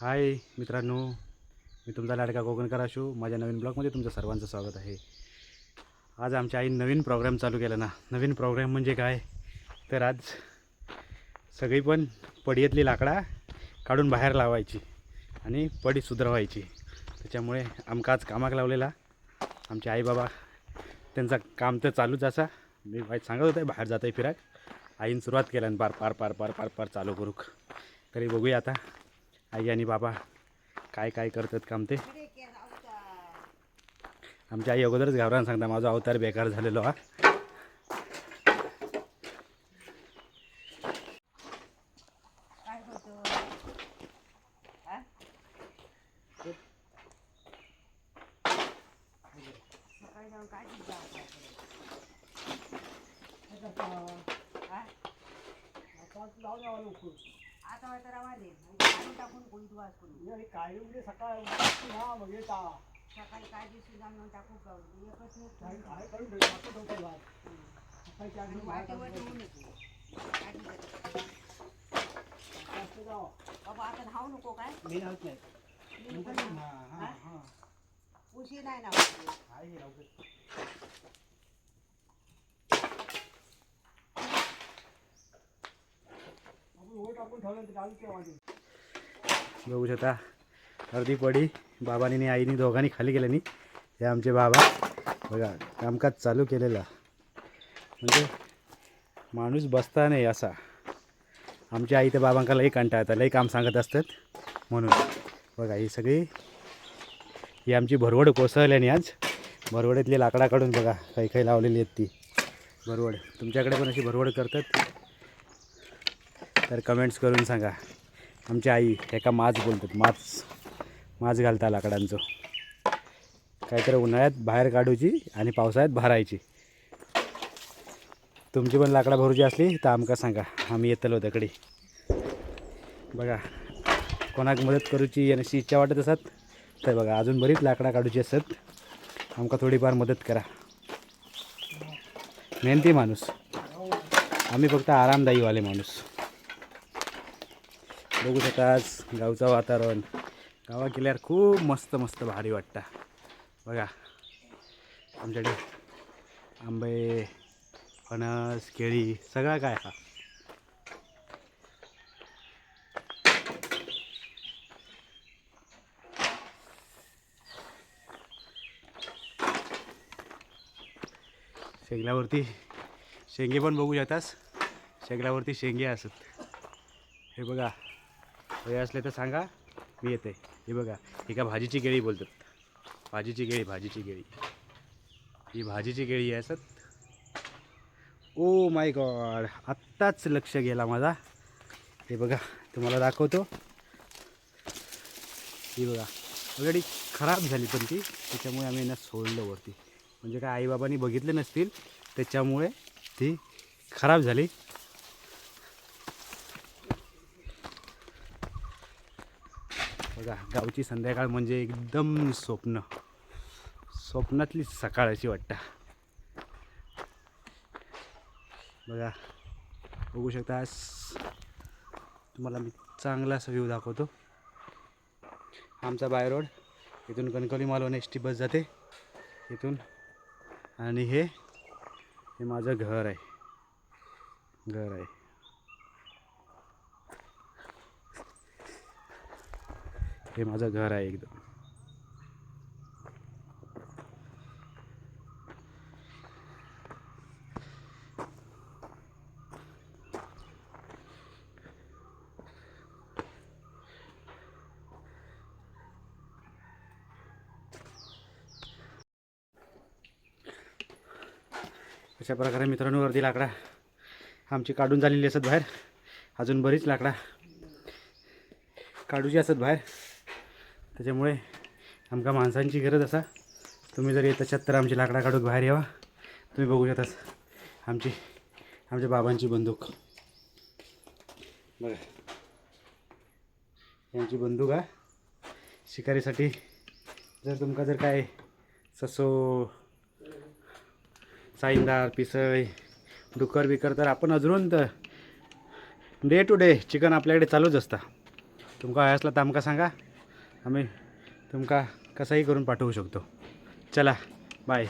हाय मित्रांनो मी तुमचा लाडका कोकणकर असू माझ्या नवीन ब्लॉगमध्ये तुमचं सर्वांचं स्वागत आहे. आज आमच्या आईने नवीन प्रोग्राम चालू केला ना. नवीन प्रोग्राम म्हणजे काय? तर आज सगळी पण पडीतली लाकडा काढून बाहेर लावायची आणि पडी सुधरवायची. त्याच्यामुळे आमका आज कामाक लावलेला. आमचे आई बाबा त्यांचा काम तर चालूच असा. मी वाईट सांगत होते बाहेर जात आहे फिराक. आईने सुरुवात केल्यानं पार पार पार पार पार पार चालू करूक. तरी बघूया आता. आई आणि बाबा काय काय करतात काम ते? आमच्या आई अगोदरच घाबरान सांगता माझा अवतार बेकार झालेलो हा? काय होतं हा? सकाळी जाऊन काय दिलं आपल्याकडे? हा? आता मात्र आम्हाला काढून टाकून कोणती वाज करून सकाळी काय दिवशी जाऊन टाकू का एकच नाही आणि वाटेवर ठेवू नको काय दिलं? बाबा आता धावू नको काय मी पण नाही. हा? उशीर नाही ना बघू शकता अर्धी पडी बाबानी आणि आईनी दोघांनी खाली गेल्यानी हे आमचे बाबा. बघा कामकाज चालू केलेला. म्हणजे माणूस बसता नाही असा. आमची आई तर बाबांका लई कंटाळतात लई काम सांगत असतात म्हणून. बघा ही सगळी ही आमची भरवड कोसळल्याने आज. भरवडीतली लाकडा काढून बघा काही काही लावलेली आहेत ती. भरवड. तुमच्याकडे पण अशी भरवड करतात? तर कमेंट्स करून सांगा. आमची आई एका माच बोलतात माच माच घालता लाकडांचं. काहीतरी उन्हाळ्यात बाहेर काढूची आणि पावसाळ्यात भरायची. तुमची पण लाकडा भरूची असली तर आमका सांगा आम्ही येतलो तकडे बघा कोणाक मदत करूची येण्याची इच्छा वाटत असत तर बघा अजून बरीच लाकडा काढूची असत. आमका थोडीफार मदत करा. मेहनती माणूस. आम्ही फक्त आरामदायीवाले माणूस. बघू शकता आज गावचं वातावरण. गावा गेल्यावर खूप मस्त मस्त भारी वाटतं. बघा आमच्याकडे आंबे फणस केळी सगळं काय हा. शेंगल्यावरती शेंगे पण बघू शकतास. शेंगल्यावरती शेंगे असत. हे बघा हे असले तर सांगा मी येते. हे बघा ही का भाजीची केळी बोलतात. भाजीची केळी भाजीची केळी. ही भाजीची केळी आहे असत ओ माय गॉड आत्ताच लक्ष गेला माझा. हे बघा तुम्हाला दाखवतो. ही बघा ऑलरेडी खराब झाली पण ती. त्याच्यामुळे आम्ही यांना सोडलं वरती. म्हणजे काय आईबाबांनी बघितले नसतील त्याच्यामुळे ती खराब झाली. बघा गावची संध्याकाळ म्हणजे एकदम स्वप्न. स्वप्नातली सकाळ अशी वाटतं. बघा बघू शकता आज तुम्हाला मी चांगला असा व्ह्यू दाखवतो. आमचा बाय रोड इथून Kankavli Malvan S T bus जाते. इथून. आणि हे हे माझं घर आहे. घर आहे. हे माझं घर आहे एकदम. अशा प्रकारे मित्रांनो वरती लाकडा आमची काढून झालेली असत बाहेर. अजून बरीच लाकडा काढूची असत बाहेर. त्याच्यामुळे आमका माणसांची गरज असा. तुम्ही जर येत तर आमची लाकडा काढून बाहेर यावा. तुम्ही बघू शकता आमची आमच्या बाबांची बंदूक. बघा. यांची बंदूक हा. शिकारीसाठी जर तुमका जर काय ससो साईंदार पिसळ डुक्कर बिकर तर आपण अजून तर डे टू डे चिकन आपल्याकडे चालूच असतं. तुमका हय असला तर आमकां सांगा. आम्ही तुमका कसंही करून पाठवू शकतो. चला बाय